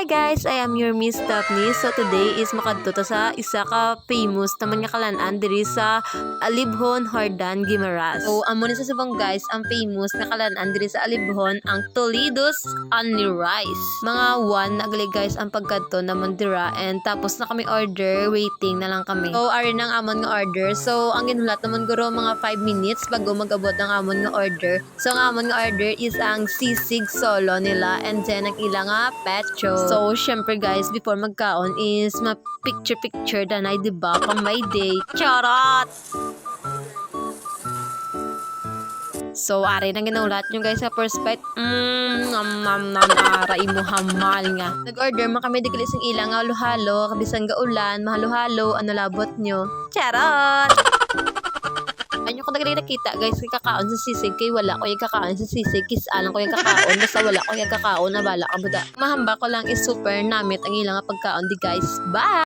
Hi guys, I am your Miss Daphne. So today is makadto ta sa isa ka famous naman nga kalanan diri sa Alibhon, Hordan, Guimaras. So amo ni sa subang guys, ang famous nga kalanan diri sa Alibhon ang Toledo's Only Rice. Mga one nagali guys ang pagkadto naman dira and tapos na kami order, waiting na lang kami. So ari nang amon nga order. So ang ginulat naman guro mga 5 minutes bago magabot ang amon nga order. So ang amon nga order is ang sisig solo nila and then ang ilang nga pecho. So syempre guys, before magkaon is ma picture picture danay diba pang my day. Charot! So, ari nang ginaulat nyo guys sa perspect. Mmm, nam nam nam mo hamal nga. Nag-order man kami di kalis ng ilang halo-halo, kabisang gaulan, mahalo-halo, ano labot nyo. Charot! Nagre nakita guys, kay kakaon sa sisig, kay wala ko yung kakaon sa sisig, kis alang ko yung kakaon, basta wala ko yung kakaon, na bala ka buda. Mahamba ko lang is super namit ang ilang pagkaon di guys. Bye!